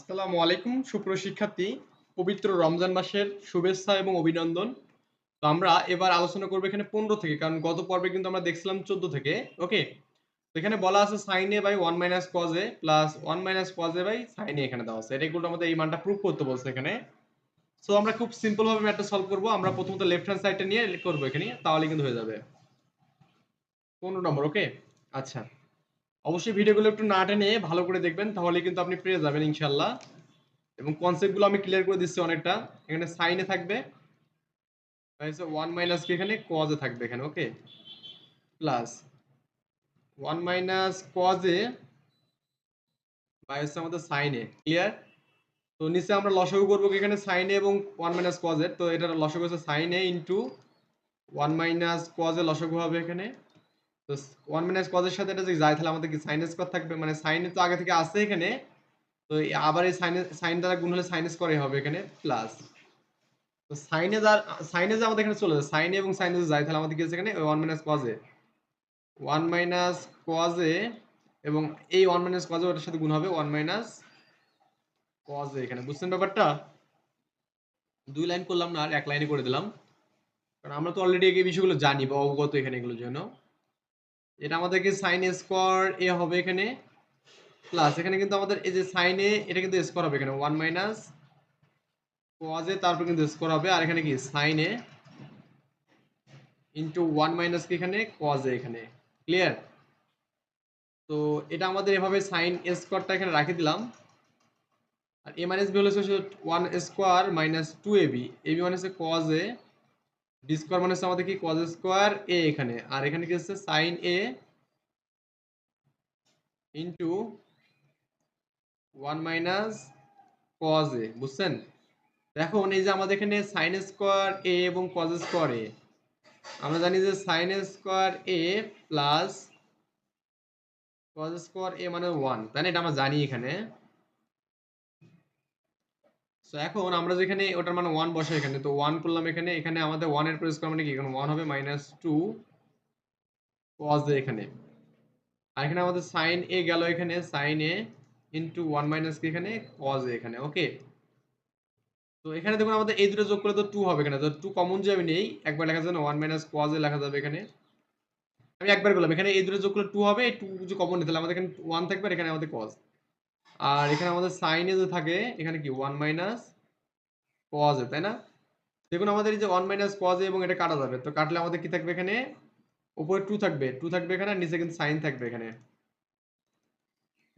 আসসালামু আলাইকুম, সুপ্রিয় শিক্ষার্থী, পবিত্র রমজান মাসের শুভেচ্ছা এবং অভিনন্দন। তো আমরা এবার আলোচনা করব এখানে পনেরো থেকে, কারণ গত পর্বে কিন্তু আমরা দেখছিলাম চোদ্দ থেকে, ওকে? এখানে বলা আছে sine A by one minus cos A plus one minus cos A by sine A এখানে দেওয়া আছে। এটা কিন্তু আমাদের এই মানটা প্রুভ করতে বলছে এখানে। সো আমরা খুব সিম্পল ভাবে ম্যাথটা সলভ করব। আমরা প্রথমত লেফট হ্যান্ড সাইডটা নিয়ে করব এখানে তাহলে কিন্তু হয়ে যাবে। পনেরো নম্বর, ওকে? আচ্ছা। অবশ্যই ভিডিওগুলো একটু না টেনে ভালো করে দেখবেন, তাহলে কিন্তু আপনি পেয়ে যাবেন ইনশাল্লাহ এবং কনসেপ্টগুলো আমি ক্লিয়ার করে দিচ্ছি অনেকটা। এখানে সাইনে থাকবে। ওয়ান মাইনাস কি এখানে? কজে থাকবে এখানে okay plus one minus cos A by হচ্ছে আমাদের সাইনে ক্লিয়ার তো নিচে আমরা লসাগু করব এখানে সাইনে এবং ওয়ান মাইনাস কজের তো এটা লসাগু হচ্ছে সাইনে ইন্টু ওয়ান মাইনাস কজে লসাগু হবে এখানে। তো ওয়ান মাইনাস কজের সাথে এটা যদি যায়, তাহলে আমাদের কি সাইন স্কোয়ার থাকবে? মানে সাইনে তো আগে থেকে আছে এখানে। তো আবার এই সাইনে সাইন দ্বারা গুণ হলে সাইন স্কোয়ারই হবে এখানে প্লাস তো সাইনে যা সাইনে যে আমাদের এখানে চলে যায় সাইনে এবং সাইনে যে যায়, তাহলে আমাদের কি আছে এখানে? One minus cos A one minus cos A এবং এই ওয়ান মাইনাস কজে ওটার সাথে গুণ হবে ওয়ান মাইনাস কজে এখানে। বুঝছেন ব্যাপারটা? দুই লাইন করলাম না, আর এক লাইনে করে দিলাম। কারণ আমরা তো অলরেডি এই বিষয়গুলো জানি বা অবগত এখানে এগুলোর জন্য। এটা আমাদেরকে সাইন স্কোয়ার এ হবে এখানে প্লাস এখানে কিন্তু আমাদের এই যে সাইনে এটা কিন্তু স্কোয়ার হবে এখানে ওয়ান মাইনাস কজে তারপর কিন্তু স্কোয়ার হবে, আর এখানে কি? সাইনে ইন্টু ওয়ান মাইনাস কি এখানে? কজে এখানে ক্লিয়ার তো এটা আমাদের এভাবে সাইন স্কোয়ারটা এখানে রাখি দিলাম, আর এ মাইনাস বি হলো one square minus two A B A B হচ্ছে কজ এ বি স্কোয়ার মানে হচ্ছে আমাদের কি? কজ স্কোয়ার এ এখানে। আর এখানে কি হচ্ছে? Sine A into one minus cos A বুঝছেন? দেখুন এই যে আমাদের এখানে সাইন স্কোয়ার এ এবং কজ স্কোয়ার এ আমরা জানি যে sine square A plus cos square A মানে ওয়ান তাই না? এটা আমরা জানি এখানে। সো এখন আমরা যেখানে ওটার মানে ওয়ান বসে এখানে, তো ওয়ান করলাম এখানে এখানে আমাদের ওয়ানের পর স্কোয়ার মানে কি? এখানে ওয়ান হবে মাইনাস টু কজ এখানে। আর এখানে আমাদের সাইন এ গেল এখানে sine A into one minus কি এখানে? কজ এখানে ওকে তো এখানে দেখুন আমাদের এই দুটো যোগ করলে তো টু হবে এখানে, তো টু কমন যে আমি নেই, একবার লেখা যাবে না ওয়ান মাইনাস কজ লেখা যাবে এখানে। আমি একবার করলাম, এখানে এই দুটো যোগ করলে টু হবে টু যে কমন নিতে আমাদের এখানে ওয়ান থাকবে আর এখানে আমাদের কজ আর এখানে আমাদের সাইনে যে থাকে, এখানে কি? ওয়ান মাইনাস কজ তাই না? দেখুন আমাদের এই যে ওয়ান মাইনাস কজ এবং এটা কাটা যাবে, তো কাটলে আমাদের কি থাকবে এখানে? উপরে টু থাকবে টু থাকবে এখানে আর নিচে কিন্তু সাইন থাকবে এখানে।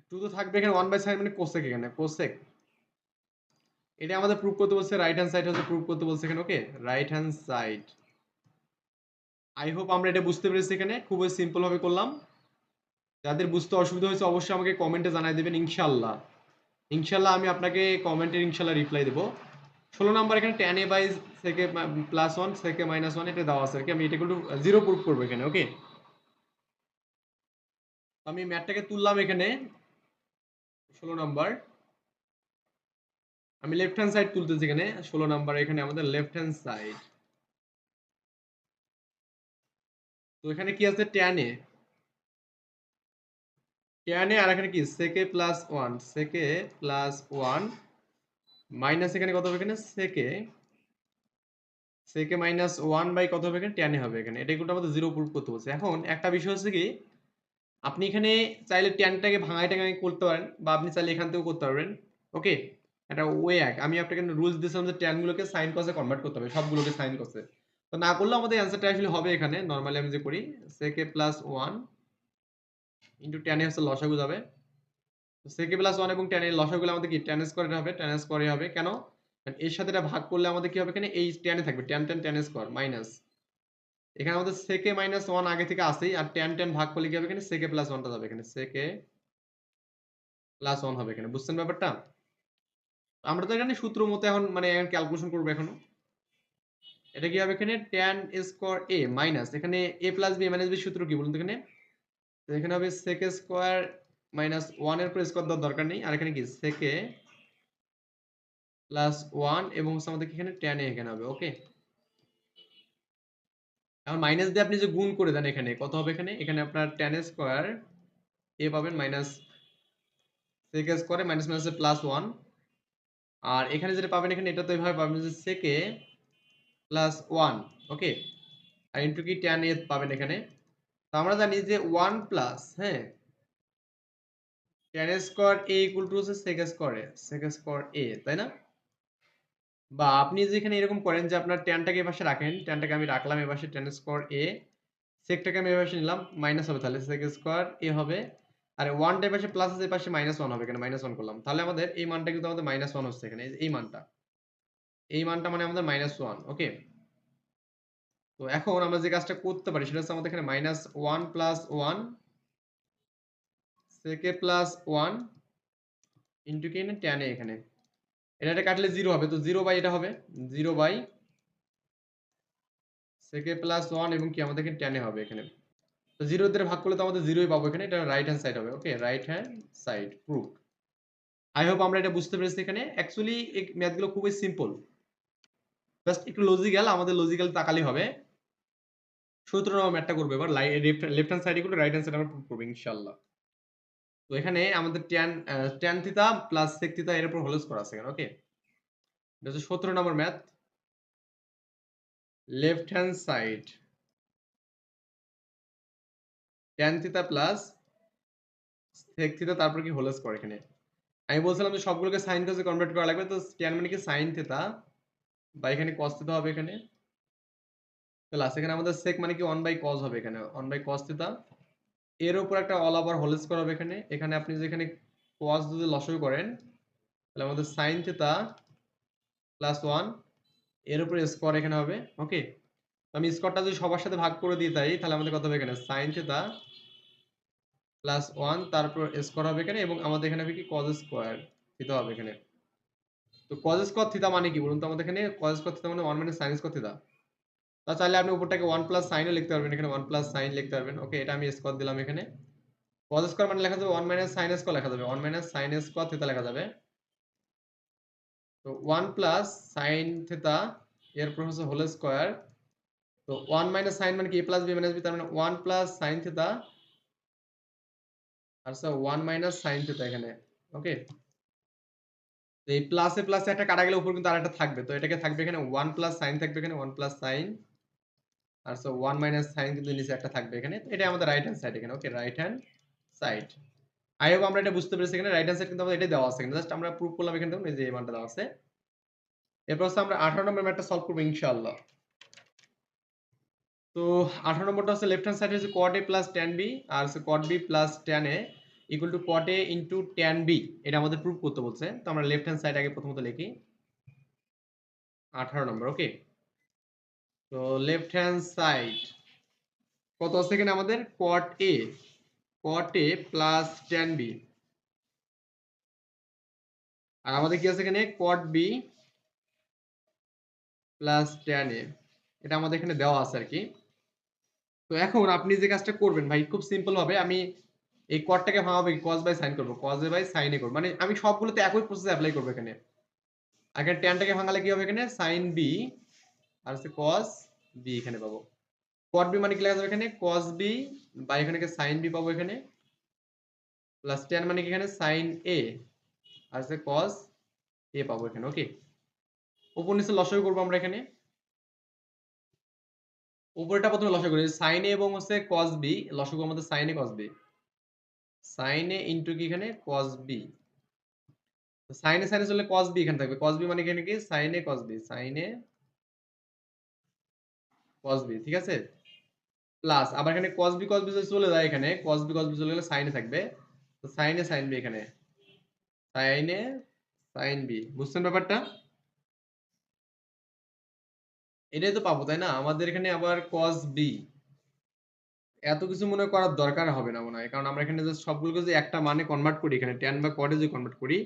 টু তো থাকবে এখানে ওয়ান বাই সাইন মানে কোসেক এখানে কোসেক এটা আমাদের প্রুভ করতে বলছে রাইট হ্যান্ড সাইড হচ্ছে প্রুভ করতে বলছে এখানে okay right hand side I hope আমরা এটা বুঝতে পেরেছি এখানে, খুবই সিম্পল ভাবে করলাম। যাদের বুঝতে অসুবিধা হয়েছে, অবশ্যই আমাকে কমেন্টে জানাই দেবেন ইনশাল্লাহ ইনশাল্লাহ আমি আপনাকে কমেন্টের ইনশাল্লাহ রিপ্লাই দেবো। ষোলো নাম্বার এখানে tan A by sec A plus one sec A minus one এটা দেওয়া আছে আর কি। আমি এটা কিন্তু জিরো প্রুফ করব এখানে ওকে আমি ম্যাটটাকে তুললাম এখানে, ষোলো নাম্বার। আমি লেফট হ্যান্ড সাইড তুলতেছি এখানে, ষোলো নাম্বার এখানে আমাদের লেফট হ্যান্ড সাইড তো এখানে কি আছে? ট্যান এ ট্যান এ আর এখানে কি sec A plus one sec A plus one minus এখানে কত হবে এখানে? সেকে সেকে মাইনাস ওয়ান বাই কত হবে এখানে? টেনে হবে এখানে। এটা কিন্তু আমাদের জিরো প্রুফ করতে বলছে। এখন একটা বিষয় হচ্ছে কি, আপনি এখানে চাইলে টেনটাকে ভাঙাই টাঙাই করতে পারেন, বা আপনি চাইলে এখান থেকেও করতে পারবেন। ওকে এটা ওয়ে এক। আমি আপনাকে রুলস দিয়েছিলাম যে টেনগুলোকে সাইন কসে কনভার্ট করতে হবে, সবগুলোকে সাইন কসে তো না করলে আমাদের অ্যান্সারটা আসলে হবে এখানে। নর্মালি আমি যে করি সেকে প্লাস ওয়ান ইন্টু টেনে হচ্ছে লসাগু যাবে। সেকে প্লাস ওয়ান এবং টেনের লসাগুলো আমাদের কি? টেন স্কোয়ার হবে টেন স্কোয়ারই হবে। কেন? এর সাথে এটা ভাগ করলে আমাদের কি হবে? এখানে এই টেনে থাকবে tan tan tan square minus এখানে আমাদের সেকে মাইনাস ওয়ান আগে থেকে আসেই আর টেন টেন ভাগ করলে কি হবে? এখানে সেকে প্লাস ওয়ানটা যাবে এখানে। সেকে প্লাস ওয়ান হবে এখানে। বুঝছেন ব্যাপারটা? আমরা তো এখানে সূত্র মতো এখন মানে ক্যালকুলেশন করব এখনও। এটা কি হবে এখানে? টেন স্কোয়ার এ মাইনাস এখানে A plus B minus B সূত্র কি বলুন তো এখানে? এখানে হবে সেকে স্কোয়ার মাইনাস ওয়ানের পর স্কোয়ার দেওয়ার দরকার নেই। আর এখানে কি? সেকে প্লাস ওয়ান এবং হচ্ছে আমাদের এখানে টেন এখানে হবে ওকে এখন মাইনাস দিয়ে আপনি যে গুণ করে দেন এখানে, কত হবে এখানে? এখানে আপনার টেন স্কোয়ার এ পাবেন মাইনাস সেকে স্কোয়ারে মাইনাস মাইনাস প্লাস ওয়ান আর এখানে যেটা পাবেন এখানে, এটা তো এইভাবে পাবেন যে sec A plus one okay R into কি ট্যান এ পাবেন এখানে? আমরা জানি যে ওয়ান প্লাস হ্যাঁ? Tan square A equal to হচ্ছে sec square A sec square A তাই না? বা আপনি যেখানে এরকম করেন যে আপনার ট্যানটাকে এপাশে রাখেন ট্যানটাকে আমি রাখলাম এপাশে ট্যান স্কোয়ার এ সেকটাকে আমি এপাশে নিলাম মাইনাস হবে, তাহলে সেক স্কোয়ার এ হবে। আর ওয়ানটা এপাশে প্লাস আছে, এপাশে মাইনাস ওয়ান হবে এখানে মাইনাস ওয়ান করলাম। তাহলে আমাদের এই মানটা কিন্তু আমাদের মাইনাস ওয়ান হচ্ছে এখানে, এই মানটা। এই মানটা মানে আমাদের মাইনাস ওয়ান ওকে তো এখন আমরা যে কাজটা করতে পারি সেটা হচ্ছে আমাদের এখানে minus one plus one sec A plus one into কি ট্যান এ এখানে। এটা এটা কাটলে জিরো হবে, তো জিরো বাই এটা হবে zero by sec A plus one এবং কি আমাদের এখানে টেনে হবে এখানে। তো জিরো দিয়ে ভাগ করলে তো আমাদের জিরোই পাবো এখানে, এটা রাইট হ্যান্ড সাইড হবে okay right hand side proof I hope আমরা এটা বুঝতে পেরেছি এখানে। অ্যাকচুয়ালি এই ম্যাথগুলো খুবই সিম্পল জাস্ট একটু লজিক্যাল আমাদের লজিক্যাল তাকালেই হবে। সতেরো নম্বর ম্যাথটা করব। এবার লেফট হ্যান্ড সাইডে করলে রাইট হ্যান্ড সাইড আমরা প্রুফ করব ইনশাল্লাহ তো এখানে আমাদের tan tan theta plus sec theta এর উপর হোলস করা আছে এখানে ওকে এটা হচ্ছে সতেরো নম্বর math left hand side tan theta plus sec theta তারপর কি হোলস করে এখানে? আমি বলছিলাম যে সবগুলোকে সাইন কসে কনভার্ট করা লাগবে, তো ট্যান মানে কি সাইন থিতা বা এখানে কস থিতা হবে এখানে? প্লাস এখানে আমাদের সেক মানে কি ওয়ান বাই কস হবে এখানে। ওয়ান বাই কস থিতা এর উপর একটা অল ওভার হোলস করা হবে এখানে। এখানে আপনি যেখানে কস যদি লসই করেন, তাহলে আমাদের সাইন থিতা প্লাস ওয়ানের উপরে স্কোয়ার এখানে হবে ওকে আমি স্কোয়ারটা যদি সবার সাথে ভাগ করে দিই তাই, তাহলে আমাদের কত হবে এখানে? সাইন থিতা প্লাস ওয়ান তারপর স্কোয়ার হবে এখানে এবং আমাদের এখানে হবে কি? কজ স্কোয়ার থিতা হবে এখানে। তো কজ স্কোয়ার থিতা মানে কি? বলুন তো আমাদের এখানে। কজ স্কোয়ার থিতা মানে one minus sine square theta তা চাইলে আপনি উপরটাকে ওয়ান প্লাস সাইনও লিখতে পারবেন, এখানে ওয়ান প্লাস সাইন লিখতে পারবেন। ওকে এটা আমি স্কোয়ার দিলাম এখানে। কজ স্কোয়ার মানে লেখা যাবে ওয়ান মাইনাস সাইন স্কোয়ার লেখা যাবে। One minus sine square theta লেখা যাবে। তো ওয়ান প্লাস সাইন থিতা এরপর হচ্ছে হোল স্কোয়ার তো ওয়ান মাইনাস সাইন মানে কি? A plus B minus B তার মানে ওয়ান প্লাস সাইন থিতা আর sir one minus sine theta এখানে। ওকে এই প্লাসে প্লাসে একটা কাটা গেলে উপর কিন্তু আর একটা থাকবে। তো এটাকে থাকবে এখানে ওয়ান প্লাস সাইন থাকবে এখানে ওয়ান প্লাস সাইন আর সো ওয়ান মাইনাস সাইন কিন্তু নিচে একটা থাকবে এখানে। তো এটা আমাদের রাইট হ্যান্ড সাইড এখানে। Okay right hand side I hope আমরা এটা বুঝতে পেরেছি এখানে। রাইট হ্যান্ড সাইড কিন্তু আমাদের এটাই দেওয়া আছে জাস্ট আমরা প্রুফ করলাম এখানে দেখুন, এই যে এই মানটা দেওয়া আছে। এরপর হচ্ছে আমরা আঠারো নম্বর ম্যাথটা সলভ করব ইনশাআল্লাহ। তো আঠারো নম্বরটা হচ্ছে লেফট হ্যান্ড সাইড হচ্ছে cot A plus tan B আর হচ্ছে cot B plus tan A equal to cot A into tan B এটা আমাদের প্রুফ করতে বলছে। তো আমরা লেফট হ্যান্ড সাইড আগে প্রথমত লিখি। আঠারো নম্বর ওকে তো লেফট হ্যান্ড সাইড কত আছে এখানে আমাদের? Cot A cot A plus tan B আর আমাদের কি আছে এখানে? Cot B plus tan A এটা আমাদের এখানে দেওয়া আছে আর কি। তো এখন আপনি যে কাজটা করবেন ভাই, খুব সিম্পল হবে আমি এই কটটাকে ভাঙাবো কজ বাই সাইন করব। কজ বাই সাইনে করব। মানে আমি সবগুলোতে একই প্রসেস অ্যাপ্লাই করব এখানে। আগে ট্যানটাকে ভাঙালে কি হবে এখানে? সাইন বি আর হচ্ছে কজ বি এখানে পাবো। কট বি মানে কি লেখা এখানে? কজ বি বা এখানে সাইন বি পাবো এখানে? প্লাস ট্যান মানে কি এখানে? সাইন এ আর হচ্ছে কজ এ পাবো এখানে ওকে উপর নিচে লসাগু করব আমরা এখানে। উপরটা প্রথমে লসাগু করি সাইন এ এবং হচ্ছে কজ বি লসাগু আমাদের sine A cos B sine A into কি এখানে? কজ বি সাইনে সাইনে চলে কজ বি এখানে থাকবে। কজ বি মানে এখানে কি? Sine A cos B sine A cos B ঠিক আছে? প্লাস আবার এখানে কজ বি কজ বি যদি চলে যায় এখানে কজ বি কজ বি চলে গেলে সাইনে থাকবে। তো সাইনে সাইন বি এখানে। সাইনে সাইন বি বুঝছেন ব্যাপারটা? এটাই তো পাবো, তাই না? আমাদের এখানে আবার কজ বি এত কিছু মনে করার দরকার হবে না মনে হয়, কারণ আমরা এখানে যে সবগুলোকে যে একটা মানে কনভার্ট করি, এখানে টেন বা কডে যদি কনভার্ট করি,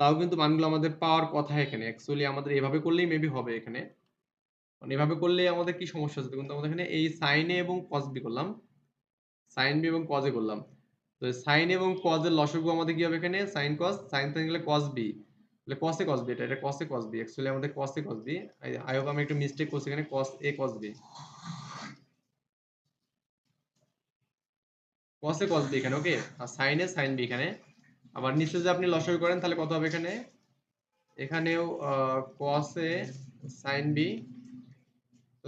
তাও কিন্তু মানগুলো আমাদের পাওয়ার কথা এখানে। অ্যাকচুয়ালি আমাদের এভাবে করলেই মেবি হবে এখানে। মানে এভাবে করলে আমাদের কি সমস্যা হচ্ছে? কিন্তু আমাদের এখানে এই সাইনে এবং কজ বি করলাম। সাইন বি এবং কজে করলাম। তো সাইন এবং কজের লসগু আমাদের কি হবে এখানে? সাইন কজ সাইন সাইন গেলে কজ বি তাহলে কসে কজ বি এটা এটা কসে কজ বি অ্যাকচুয়ালি আমাদের কসে কজ বি আই হোপ আমি একটু মিস্টেক করছি এখানে। কস এ কজ বি কসে কস বি এখানে ওকে আর সাইনে সাইন বি এখানে। আবার নিচে যদি আপনি লসাগু করেন, তাহলে কত হবে এখানে? এখানেও a sin b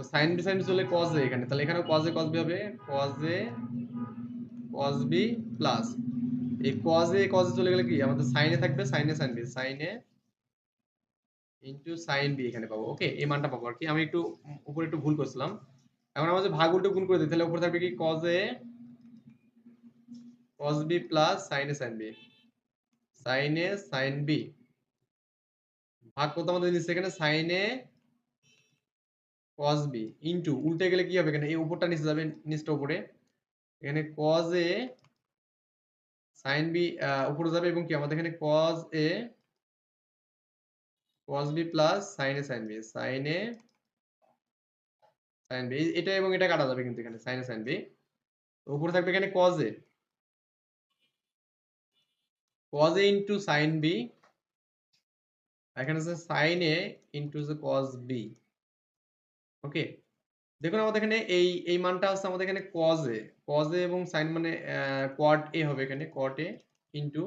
তো sin b sin b চলে cos a এখানে। তাহলে এখানেও cos a, cos b হবে। cos a, cos b plus এই a, cos a চলে গেলে কি? আমাদের a থাকবে sin b sin a into sin b এখানে পাবো। ওকে এই মানটা পাবো আর কি। আমি একটু উপরে একটু ভুল করছিলাম। এখন আমাদের ভাগ উল্টো গুণ করে দিই, তাহলে উপরে থাকবে কি? cos a, cos b plus sin a sin b sin a sin b ভাগ করতে আমাদের দিচ্ছে এখানে? sin a cos b into উল্টে গেলে কি হবে এখানে? এই উপরটা নিচে যাবে, নিচটা উপরে। এখানে cos a sin b উপরে যাবে এবং কি? আমাদের এখানে cos a, cos b plus sin a, sin b sin a, sin b এটা এবং এটা কাটা যাবে কিন্তু এখানে, sin a, sin b উপরে থাকবে এখানে cos a cos a into sin b এখানে আছে a into the cos b okay? দেখুন আমাদের এখানে এই এই মানটা আছে আমাদের এখানে cos a cos a এবং sin মানে quad a হবে এখানে cot a into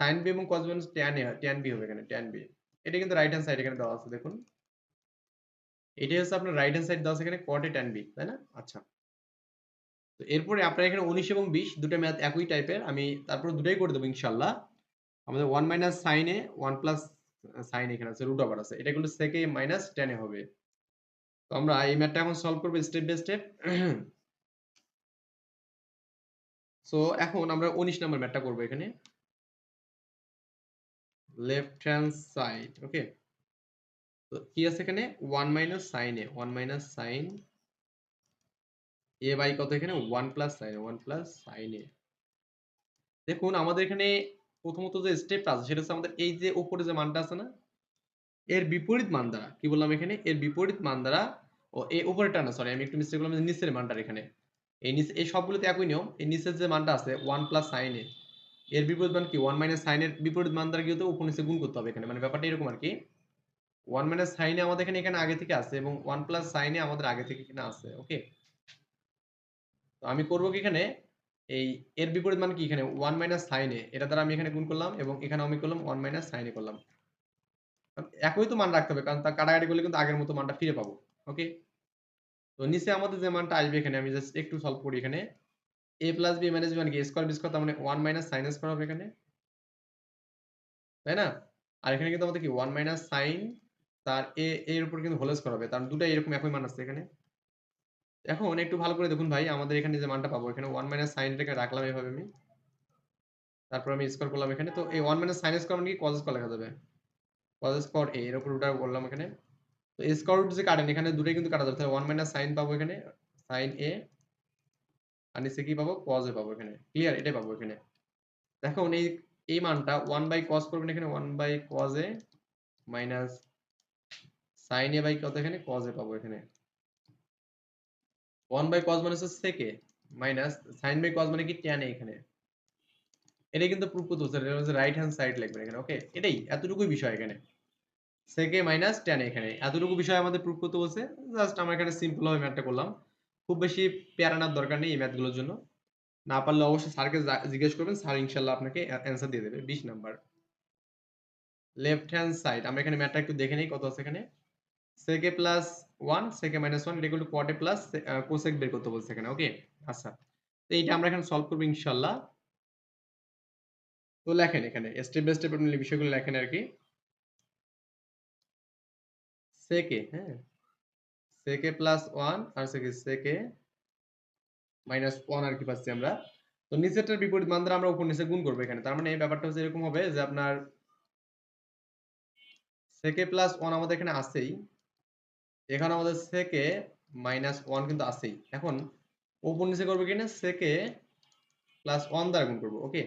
sin b এবং cos b মানে tan a tan b হবে এখানে, tan b এটা কিন্তু রাইট হ্যান্ড সাইড এখানে দেওয়া আছে, দেখুন। এটাই হচ্ছে আপনার রাইট হ্যান্ড সাইড দেওয়া আছে এখানে cot a, tan b, তাই না? আচ্ছা। তো এরপরে আপনার এখানে 19 এবং 20 দুটো ম্যাথ একই টাইপের আমি তারপর দুটোই করে দেবো ইনশাআল্লাহ আমাদের 1 minus sin a 1 plus sin এখানে আছে রুট ওভার আছে। এটা কিন্তু sec a tan a হবে। তো আমরা এই ম্যাথটা এখন সলভ করব স্টেপ বাই স্টেপ সো এখন আমরা 19 নম্বর ম্যাথটা করব এখানে। লেফট হ্যান্ড সাইড ওকে তো কি আছে এখানে? 1 minus sin a 1 minus sin a by কত এখানে? 1 plus a 1 plus sin a দেখুন, আমাদের এখানে প্রথমত যে স্টেপটা আছে, সেটা হচ্ছে আমাদের এই যে উপরে যে মানটা আছে না, এর বিপরীত মান দ্বারা, কি বললাম এখানে? এর বিপরীত মান দ্বারা ও এই উপরেরটা না সরি আমি একটু মিস্টেক করলাম নিচের মানটা এখানে। এই নিচে এই সবগুলোতে একই নিয়ম, এই নিচের যে মানটা আছে 1 প্লাস a, এর বিপরীত মান কি? 1 মাইনাস এর বিপরীত মান দ্বারা কি হতো উপর নিচে গুণ করতে হবে এখানে। মানে ব্যাপারটা এরকম আর কি 1 মাইনাস a আমাদের এখানে এখানে আগে থেকে আছে এবং 1 প্লাস a আমাদের আগে থেকে এখানে আছে ওকে তো আমি করব কি এখানে? এই এর বিপরীত মান কি এখানে? 1 মাইনাস a, এটা দ্বারা আমি এখানে গুণ করলাম এবং এখানে আমি করলাম 1 মাইনাস a করলাম। একই তো মান রাখতে হবে, কারণ তা কাটাকাটি করলে কিন্তু আগের মতো মানটা ফিরে পাবো। ওকে তো নিচে আমাদের যে মানটা আসবে এখানে, আমি জাস্ট একটু সলভ করি এখানে। A plus b minus b মানে কি? স্কয়ার বি স্কয়ার তার মানে 1 মাইনাস স্কয়ার হবে এখানে। তাই না? আর এখানে কিন্তু আমাদের কি? 1 মাইনাস sin, তার a এর উপর কিন্তু হোল স্কয়ার হবে। তার দুটো এরকম একই মান আছে এখানে। এখন একটু ভালো করে দেখুন ভাই, আমাদের এখানে যে মানটা পাবো, এখানে 1 মাইনাস এটাকে রাখলাম এভাবে আমি। তারপর আমি স্কয়ার করলাম এখানে। তো এই 1 মাইনাস sin স্কয়ার মানে কি? cos স্কয়ার লেখা যাবে। cos স্কয়ার a, এর উপর ওটা বললাম এখানে। তো স্কয়ার রুট যে কাটেন, এখানে দুটোই কিন্তু কাটা যাবে। তাহলে 1 মাইনাস sin পাবো এখানে, sin a, আর নিচে কি পাবো? cos a পাবো এখানে। ক্লিয়ার এটাই পাবো এখানে। দেখুন এই এই মানটা 1 বাই cos করবেন এখানে 1 by cos a minus sin a by কত এখানে, cos a পাবো এখানে। 1 বাই cos মানে হচ্ছে a minus sin by cos মানে কি? a এখানে। এটাই কিন্তু প্রুফ করতে হচ্ছে। এটা রাইট হ্যান্ড সাইড লিখবেন এখানে ওকে এটাই, এতটুকুই বিষয় এখানে। A মাইনাস টেন এখানে। এতটুকু বিষয় আমাদের প্রুফ করতে বলছে। জাস্ট আমরা এখানে সিম্পল ভাবে ম্যাথটা করলাম। খুব বেশি প্যারানার দরকার নেই এই ম্যাথগুলোর জন্য। না পারলে অবশ্যই স্যারকে জিজ্ঞেস করবেন স্যার ইনশাল্লাহ আপনাকে অ্যান্সার দিয়ে দেবে। বিশ নাম্বার লেফট হ্যান্ড সাইড আমরা এখানে ম্যাথটা একটু দেখে নিই কত আছে এখানে। a plus one a minus one এটা ইকুয়াল টু প্লাস কোসেক বের করতে বলছে এখানে ওকে আচ্ছা। তো এইটা আমরা এখানে সলভ করব ইনশাল্লাহ। তো লেখেন এখানে। স্টেপ বাই স্টেপ আপনি বিষয়গুলো লেখেন আর কি। A হ্যাঁ? a প্লাস ওয়ান আর sec a মাইনাস ওয়ান আর কি পাচ্ছি আমরা। তো নিচেরটার বিপরীত মান দ্বারা আমরা উপর নিচে গুণ করব এখানে। তার মানে এই ব্যাপারটা হচ্ছে এরকম হবে যে আপনার a প্লাস ওয়ান আমাদের এখানে আছেই। এখানে আমাদের a মাইনাস ওয়ান কিন্তু আছেই। এখন উপর নিচে করব কিনা a প্লাস ওয়ান দ্বারা গুণ করব ওকে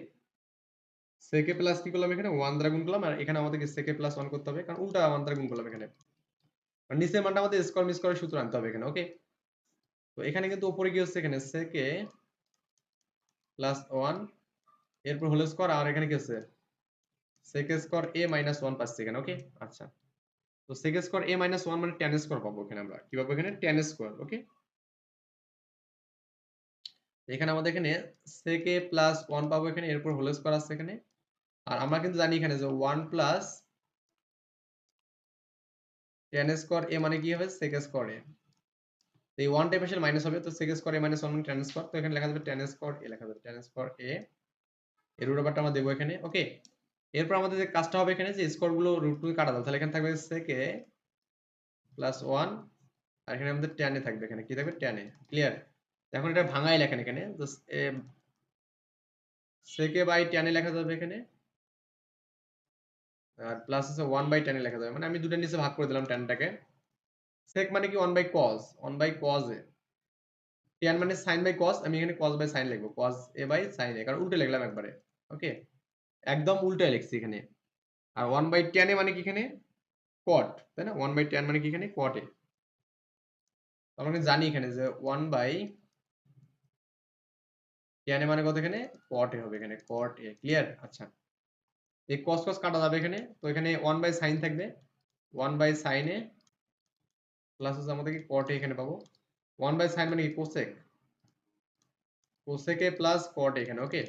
a প্লাস কি করলাম এখানে? ওয়ান দ্বারা গুণ করলাম। আর এখানে আমাদেরকে a প্লাস ওয়ান করতে হবে। কারণ উল্টা ওয়ান দ্বারা গুণ করলাম এখানে। নিচের মানটা আমাদের স্কয়ার মিস করার সূত্র আনতে হবে এখানে ওকে তো এখানে কিন্তু উপরে কি হচ্ছে এখানে? a প্লাস ওয়ান এরপর হোল স্কয়ার আর এখানে কি আছে sec square a minus one পাচ্ছি এখানে ওকে আচ্ছা। তো sec square a minus one মানে টেন স্কয়ার পাবো এখানে আমরা। কি পাবো এখানে? টেন স্কয়ার ওকে এখানে আমাদের এখানে a প্লাস ওয়ান পাবো এখানে, এরপর হোল স্কয়ার আছে এখানে। আর আমরা কিন্তু জানি এখানে যে one plus tan square a মানে কি হবে? সেক স্কোয়ার এ তো এই ওয়ান টাইপ আসলে মাইনাস হবে, তো সেক স্কোয়ার মাইনাস ওয়ান মানে টেন স্কোয়ার তো এখানে লেখা যাবে টেন স্কোয়ার এ লেখা যাবে টেন স্কোয়ার এ এর রুট ওভারটা আমরা দেবো এখানে ওকে এরপর আমাদের যে কাজটা হবে এখানে, যে স্কোয়ারগুলো রুট টু কাটা দাও, তাহলে এখানে থাকবে সেক এ প্লাস ওয়ান আর এখানে আমাদের টেন এ থাকবে এখানে। কি থাকবে? টেন এ ক্লিয়ার এখন এটা ভাঙাই লেখেন এখানে জাস্ট সেকে বাই টেন এ লেখা যাবে এখানে। আর প্লাস আছে ওয়ান বাই টেন লেখা যাবে। মানে আমি দুটো নিচে ভাগ করে দিলাম টেনটাকে সেক মানে কি? One by cos one by cos a. Tan মানে সাইন বাই কজ আমি এখানে কজ বাই সাইন লিখব। Cos a by sine a কারণ উল্টে লিখলাম একবারে। ওকে একদম উল্টে লিখছি এখানে। আর ওয়ান বাই টেন মানে কি এখানে? কট তাই না? ওয়ান বাই টেন মানে কি এখানে? কট এ। আমরা জানি এখানে যে ওয়ান বাই টেন মানে কত এখানে? কট এ হবে এখানে। কট এ। ক্লিয়ার আচ্ছা। এই কস কস কাটা যাবে এখানে। তো এখানে ওয়ান বাই সাইন থাকবে। ওয়ান বাই সাইন প্লাস হচ্ছে আমাদের কি কট এখানে পাবো। ওয়ান বাই সাইন মানে কি? Cosec cosec a plus cot এখানে ওকে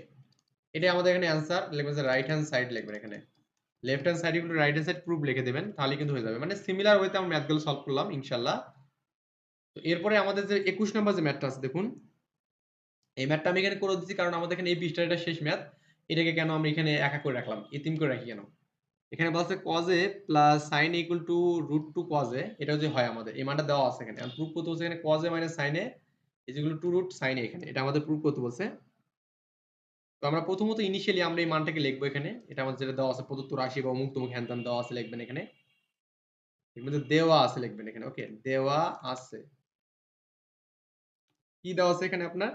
এটাই আমাদের এখানে অ্যান্সার যে রাইট হ্যান্ড সাইড লিখবেন এখানে। লেফট হ্যান্ড সাইডগুলো রাইট হ্যান্ড সাইড প্রুফ লিখে দেবেন তাহলে কিন্তু হয়ে যাবে। মানে সিমিলার ওয়েতে আমরা ম্যাথগুলো সলভ করলাম ইনশাল্লাহ তো এরপরে আমাদের যে একুশ নম্বর যে ম্যাথটা আছে, দেখুন। এই ম্যাথটা আমি এখানে করে দিচ্ছি, কারণ আমাদের এখানে এই পৃষ্ঠাটা শেষ ম্যাথ এটাকে কেন আমরা এখানে একা করে রাখলাম? এতিম করে রাখি কেন? এখানে বলছে cos a plus sin equal to root two cos a, এটা যে হয় আমাদের। এই মানটা দেওয়া আছে এখানে। প্রুফ করতে বলছে এখানে cos a minus sin a is two root sin এখানে। এটা আমাদের প্রুফ করতে বলছে। তো আমরা প্রথমত ইনিশিয়ালি আমরা এই মানটাকে লিখব এখানে। এটা আমাদের যেটা দেওয়া আছে, প্রদত্ত রাশি বা মুক্ত মুখ হ্যান দেওয়া আছে লিখবেন এখানে। যে দেওয়া আছে লিখবেন এখানে। ওকে, দেওয়া আছে। কি দেওয়া আছে এখানে আপনার?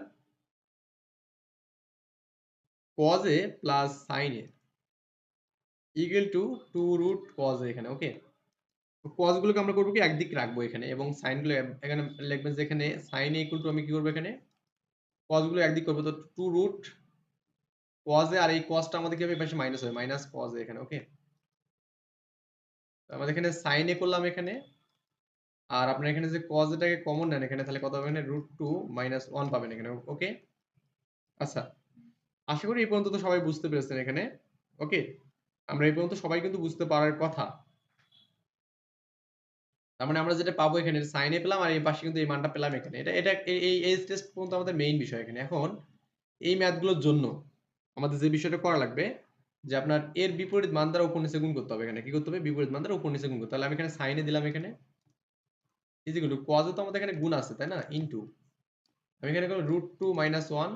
Cos a plus sin a equal to two root a এখানে ওকে cos গুলোকে আমরা করব কি? একদিক রাখব এখানে এবং sin গুলো এখানে লিখবেন যে এখানে sin a ইকুয়াল টু আমি কি করব এখানে? cos গুলো একদিক করব, তো টু রুট a আর এই cosটা আমাদের কি হবে? পাশে মাইনাস হবে মাইনাস a এখানে ওকে আমাদের এখানে sin a করলাম এখানে, আর আপনার এখানে যে cos এটাকে কমন নেন এখানে, তাহলে কত হবে এখানে? রুট টু মাইনাস ওয়ান পাবেন এখানে ওকে আচ্ছা আশা করি এই পর্যন্ত তো সবাই বুঝতে পেরেছেন এখানে। ওকে আমরা এই পর্যন্ত সবাই কিন্তু বুঝতে পারার কথা। তার মানে আমরা যেটা পাবো এখানে সাইনে পেলাম আর এই পাশে কিন্তু এই মানটা পেলাম এখানে। এটা এটা এই- এই স্টেজ পর্যন্ত আমাদের মেইন বিষয় এখানে। এখন এই ম্যাথগুলোর জন্য আমাদের যে বিষয়টা করা লাগবে, যে আপনার এর বিপরীত মান দ্বারা উপর নিচে গুণ করতে হবে এখানে। কি করতে হবে? বিপরীত মান দ্বারা উপর নিচে গুণ করতে তাহলে আমি এখানে সাইনে দিলাম এখানে। ইজিগুলো কজে তো আমাদের এখানে গুণ আছে, তাই না? ইনটু আমি এখানে করলাম রুট টু মাইনাস ওয়ান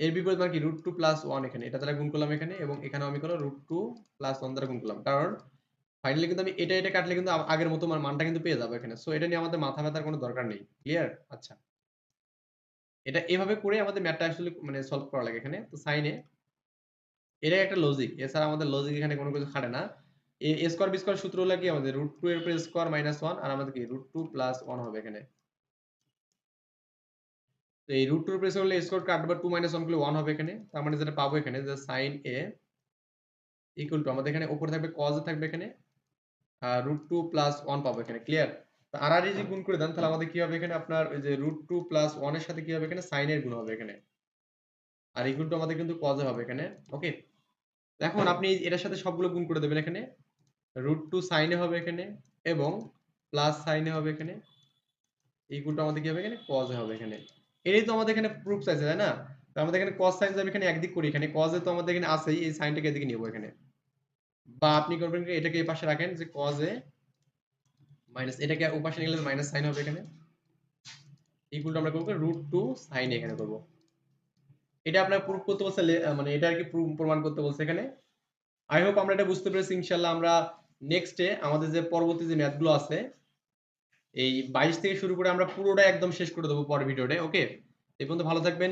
এর বিপরীত মান কি? রুট টু প্লাস ওয়ান এখানে। এটা দ্বারা গুণ করলাম এখানে এবং এখানে আমি করলাম রুট টু প্লাস ওয়ান দ্বারা গুণ করলাম। কারণ ফাইনালি কিন্তু আমি এটা এটা কাটলে কিন্তু আগের মতো আমার মানটা কিন্তু পেয়ে যাব এখানে। সো এটা নিয়ে আমাদের মাথা ব্যথার কোনো দরকার নেই। ক্লিয়ার আচ্ছা। এটা এভাবে করে আমাদের ম্যাথটা আসলে মানে সলভ করা লাগে এখানে। তো সাইনে এটা একটা লজিক এছাড়া আমাদের লজিক এখানে কোনো কিছু খাটে না। এ স্কোয়ার বি স্কোয়ার সূত্র হলো কি আমাদের রুট টু এর উপরে স্কোয়ার মাইনাস ওয়ান আর আমাদের কি? রুট টু প্লাস ওয়ান হবে এখানে। তো এই রুট টুর প্রেস করলে স্কোয়ার কাটবার টু মাইনাস ওয়ান করলে ওয়ান হবে এখানে। তার মানে যেটা পাবো এখানে, যে সাইন এ ইকুয়াল টু আমাদের এখানে উপরে থাকবে কজ থাকবে এখানে, আর রুট টু প্লাস ওয়ান পাবো এখানে ক্লিয়ার তো আর আর যদি গুণ করে দেন, তাহলে আমাদের কি হবে এখানে আপনার ওই যে রুট টু প্লাস ওয়ানের সাথে কি হবে এখানে? সাইনের গুণ হবে এখানে। আর ইকুয়াল টু আমাদের কিন্তু কজে হবে এখানে ওকে এখন আপনি এটার সাথে সবগুলো গুণ করে দেবেন এখানে। রুট টু সাইনে হবে এখানে এবং প্লাস সাইনে হবে এখানে ইকুয়াল টু আমাদের কি হবে এখানে? কজে হবে এখানে। এটাই তো আমাদের এখানে প্রুফ চাইছে তাই না? আমাদের এখানে cos সাইন আমি এখানে একদিক করি, এখানে এ তো আমাদের এখানে আছেই, এই সাইনটাকে এদিকে নিব এখানে। বা আপনি করবেন এটাকে এই পাশে রাখেন যে এ মাইনাস এটাকে ওই পাশে নিলে মাইনাস সাইন হবে এখানে। ইকুয়াল টু আমরা করব রুট টু সাইন এখানে করব। এটা আপনার প্রুফ করতে বলছে মানে এটা আর কি প্রমাণ করতে বলছে এখানে। আই হোপ আমরা এটা বুঝতে পেরেছি ইনশাআল্লাহ আমরা নেক্সটে আমাদের যে পরবর্তী যে ম্যাথগুলো আছে এই বাইশ থেকে শুরু করে আমরা পুরোটা একদম শেষ করে দেবো পরের ভিডিওতে ওকে এই পর্যন্ত ভালো থাকবেন